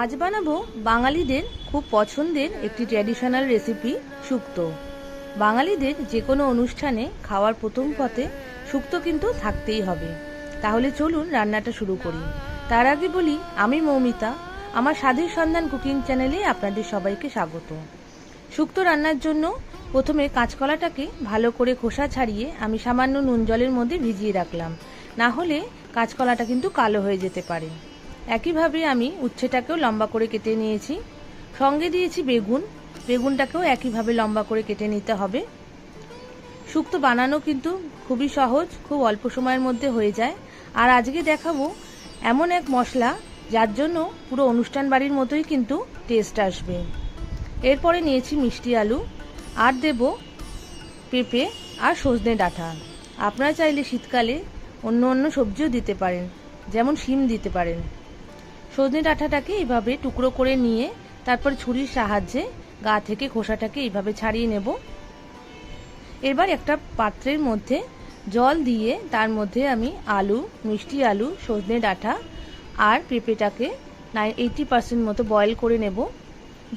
আজ বানাবো বাঙালিদের খুব পছন্দের একটি ট্র্যাডিশনাল রেসিপি শুক্তো। বাঙালিদের যে কোনো অনুষ্ঠানে খাওয়ার প্রথম পথে শুক্তো কিন্তু থাকতেই হবে। তাহলে চলুন রান্নাটা শুরু করি। তার আগে বলি, আমি মৌমিতা, আমার স্বাদের সন্ধান কুকিং চ্যানেলে আপনাদের সবাইকে স্বাগত। শুক্তো রান্নার জন্য প্রথমে কাঁচকলাটাকে ভালো করে খোসা ছাড়িয়ে আমি সামান্য নুন জলের মধ্যে ভিজিয়ে রাখলাম। না হলে কাঁচকলাটা কিন্তু কালো হয়ে যেতে পারে। একইভাবে আমি উচ্ছেটাকেও লম্বা করে কেটে নিয়েছি। সঙ্গে দিয়েছি বেগুন। বেগুনটাকেও একইভাবে লম্বা করে কেটে নিতে হবে। শুক্তো বানানো কিন্তু খুবই সহজ, খুব অল্প সময়ের মধ্যে হয়ে যায়। আর আজকে দেখাবো এমন এক মশলা, যার জন্য পুরো অনুষ্ঠান বাড়ির মতোই কিন্তু টেস্ট আসবে। এরপরে নিয়েছি মিষ্টি আলু। আর দেব পেঁপে আর সজনে ডাঁটা। আপনারা চাইলে শীতকালে অন্য অন্য সবজিও দিতে পারেন, যেমন শিম দিতে পারেন। সজনে ডাঁটাটাকে এইভাবে টুকরো করে নিয়ে তারপর ছুরির সাহায্যে গা থেকে খোসাটাকে এইভাবে ছাড়িয়ে নেব। এবার একটা পাত্রের মধ্যে জল দিয়ে তার মধ্যে আমি আলু, মিষ্টি আলু, সজনে ডাঁটা আর পেঁপেটাকে নাইন এইটি পার্সেন্ট মতো বয়েল করে নেব।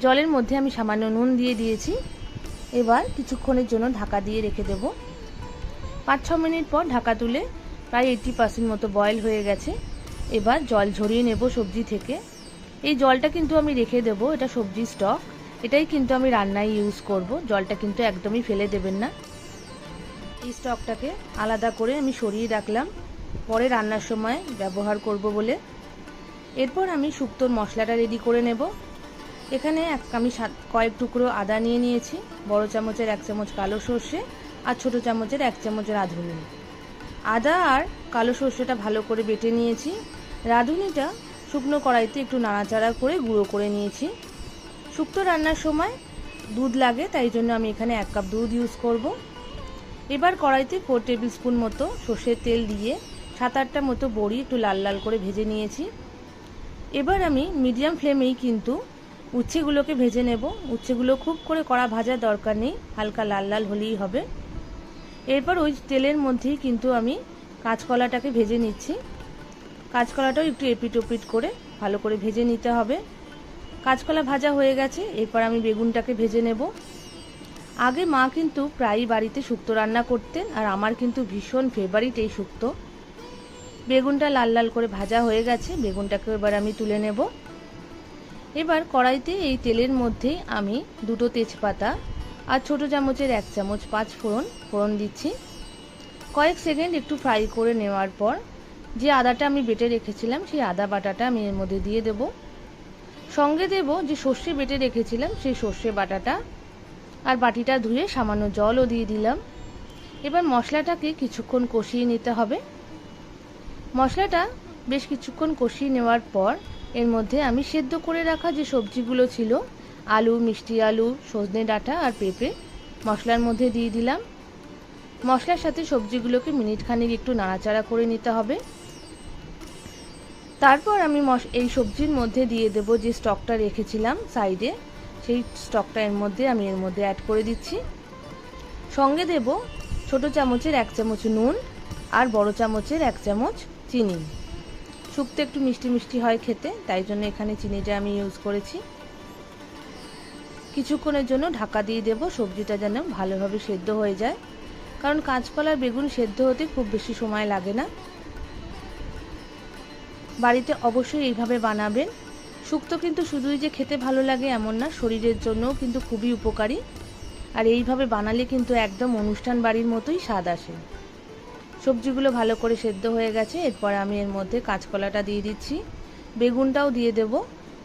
জলের মধ্যে আমি সামান্য নুন দিয়ে দিয়েছি। এবার কিছুক্ষণের জন্য ঢাকা দিয়ে রেখে দেব। পাঁচ ছ মিনিট পর ঢাকা তুলে প্রায় এইটি পার্সেন্ট মতো বয়েল হয়ে গেছে। এবার জল ঝরিয়ে নেব সবজি থেকে। এই জলটা কিন্তু আমি রেখে দেব, এটা সবজি স্টক। এটাই কিন্তু আমি রান্নায় ইউজ করব, জলটা কিন্তু একদমই ফেলে দেবেন না। এই স্টকটাকে আলাদা করে আমি সরিয়ে রাখলাম, পরে রান্নার সময় ব্যবহার করব বলে। এরপর আমি শুক্তোর মশলাটা রেডি করে নেব। এখানে এক, আমি কয়েক টুকরো আদা নিয়ে নিয়েছি, বড় চামচের এক চামচ কালো সর্ষে আর ছোট চামচের এক চামচ রাঁধুনি। আদা আর কালো সর্ষেটা ভালো করে বেটে নিয়েছি। রাঁধুনিটা শুকনো কড়াইতে একটু নাড়াচাড়া করে গুঁড়ো করে নিয়েছি। শুক্তো রান্নার সময় দুধ লাগে, তাই জন্য আমি এখানে এক কাপ দুধ ইউজ করব। এবার কড়াইতে ফোর টেবিল স্পুন মতো সর্ষের তেল দিয়ে সাত আটটা মতো বড়ি একটু লাল লাল করে ভেজে নিয়েছি। এবার আমি মিডিয়াম ফ্লেমেই কিন্তু উচ্ছেগুলোকে ভেজে নেব। উচ্ছেগুলো খুব করে কড়া ভাজার দরকার নেই, হালকা লাল লাল হলেই হবে। এরপর ওই তেলের মধ্যেই কিন্তু আমি কাঁচকলাটাকে ভেজে নিচ্ছি। কাঁচকলাটাও একটু এপিট ওপিট করে ভালো করে ভেজে নিতে হবে। কাঁচকলা ভাজা হয়ে গেছে, এরপর আমি বেগুনটাকে ভেজে নেব। আগে মা কিন্তু প্রায়ই বাড়িতে শুক্তো রান্না করতেন আর আমার কিন্তু ভীষণ ফেভারিট এই শুক্তো। বেগুনটা লাল লাল করে ভাজা হয়ে গেছে বেগুনটাকে এবার আমি তুলে নেব। এবার কড়াইতে এই তেলের মধ্যে আমি দুটো তেজপাতা আর ছোট চামচের এক চামচ পাঁচ ফোড়ন ফোড়ন দিচ্ছি। কয়েক সেকেন্ড একটু ফ্রাই করে নেওয়ার পর যে আদাটা আমি বেটে রেখেছিলাম, সেই আদা বাটাটা আমি এর মধ্যে দিয়ে দেব। সঙ্গে দেব যে সর্ষে বেটে রেখেছিলাম, সেই সর্ষে বাটাটা। আর বাটিটা ধুয়ে সামান্য জলও দিয়ে দিলাম। এবার মশলাটাকে কিছুক্ষণ কষিয়ে নিতে হবে। মশলাটা বেশ কিছুক্ষণ কষিয়ে নেওয়ার পর এর মধ্যে আমি সেদ্ধ করে রাখা যে সবজিগুলো ছিল আলু, মিষ্টি আলু, সজনে ডাঁটা আর পেঁপে মশলার মধ্যে দিয়ে দিলাম। মশলার সাথে সবজিগুলোকে মিনিট খানিক একটু নাড়াচাড়া করে নিতে হবে। তারপর আমি এই সবজির মধ্যে দিয়ে দেব যে স্টকটা রেখেছিলাম সাইডে, সেই স্টকটা এর মধ্যে আমি এর মধ্যে অ্যাড করে দিচ্ছি। সঙ্গে দেব ছোট চামচের এক চামচ নুন আর বড় চামচের এক চামচ চিনি। শুক্তো একটু মিষ্টি মিষ্টি হয় খেতে, তাই জন্য এখানে চিনিটা আমি ইউজ করেছি। কিছুক্ষণের জন্য ঢাকা দিয়ে দেব। সবজিটা যেন ভালোভাবে সেদ্ধ হয়ে যায়। কারণ কাঁচকলার বেগুন সেদ্ধ হতে খুব বেশি সময় লাগে না। বাড়িতে অবশ্যই এইভাবে বানাবেন। শুক্তো কিন্তু শুধুই যে খেতে ভালো লাগে এমন না, শরীরের জন্যও কিন্তু খুবই উপকারী। আর এইভাবে বানালে কিন্তু একদম অনুষ্ঠান বাড়ির মতোই স্বাদ আসে। সবজিগুলো ভালো করে সেদ্ধ হয়ে গেছে। এরপর আমি এর মধ্যে কাঁচকলাটা দিয়ে দিচ্ছি। বেগুনটাও দিয়ে দেব।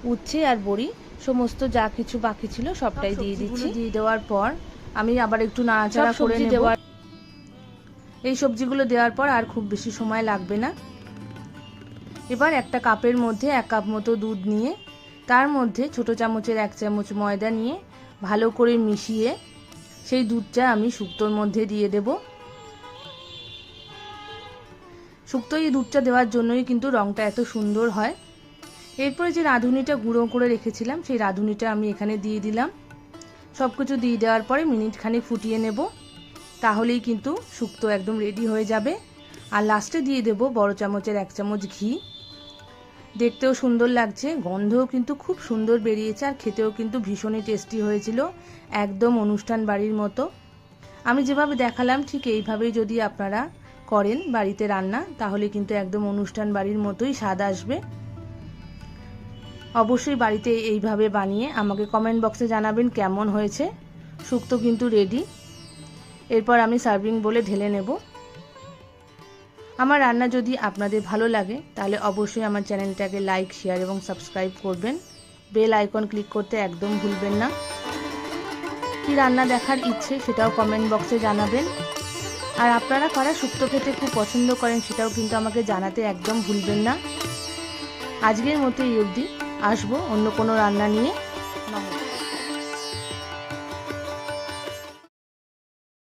উচ্ছে আর বড়ি। সমস্ত যা কিছু বাকি ছিল সবটাই দিয়ে দিচ্ছি। দিয়ে দেওয়ার পর আমি আবার একটু নাড়াচাড়া করে দেওয়ার এই সবজিগুলো দেওয়ার পর আর খুব বেশি সময় লাগবে না। এবার একটা কাপের মধ্যে এক কাপ মতো দুধ নিয়ে তার মধ্যে ছোট চামচের এক চামচ ময়দা নিয়ে ভালো করে মিশিয়ে সেই দুধটা আমি শুক্তোর মধ্যে দিয়ে দেব। শুক্তো এই দুধটা দেওয়ার জন্যই কিন্তু রঙটা এত সুন্দর হয়। এরপরে যে রাঁধুনিটা গুঁড়ো করে রেখেছিলাম, সেই রাঁধুনিটা আমি এখানে দিয়ে দিলাম। সব কিছু দিয়ে দেওয়ার পরে মিনিট খানিক ফুটিয়ে নেব। তাহলেই কিন্তু শুক্তো একদম রেডি হয়ে যাবে। আর লাস্টে দিয়ে দেব বড় চামচের এক চামচ ঘি। দেখতেও সুন্দর লাগছে, গন্ধও কিন্তু খুব সুন্দর বেরিয়েছে আর খেতেও কিন্তু ভীষণই টেস্টি হয়েছিল, একদম অনুষ্ঠান বাড়ির মতো। আমি যেভাবে দেখালাম ঠিক এইভাবেই যদি আপনারা করেন বাড়িতে রান্না, তাহলে কিন্তু একদম অনুষ্ঠান বাড়ির মতোই স্বাদ আসবে। অবশ্যই বাড়িতে এইভাবে বানিয়ে আমাকে কমেন্ট বক্সে জানাবেন কেমন হয়েছে। শুক্তো কিন্তু রেডি এরপর আমি সার্ভিং বলে ঢেলে নেব। আমার রান্না যদি আপনাদের ভালো লাগে, তাহলে অবশ্যই আমার চ্যানেলটাকে লাইক শেয়ার এবং সাবস্ক্রাইব করবেন। বেল আইকন ক্লিক করতে একদম ভুলবেন না। কি রান্না দেখার ইচ্ছে সেটাও কমেন্ট বক্সে জানাবেন। আর আপনারা কারা শুক্তো খেতে খুব পছন্দ করেন সেটাও কিন্তু আমাকে জানাতে একদম ভুলবেন না। আজকের মতো এই অবধি। আসব অন্য কোনো রান্না নিয়ে।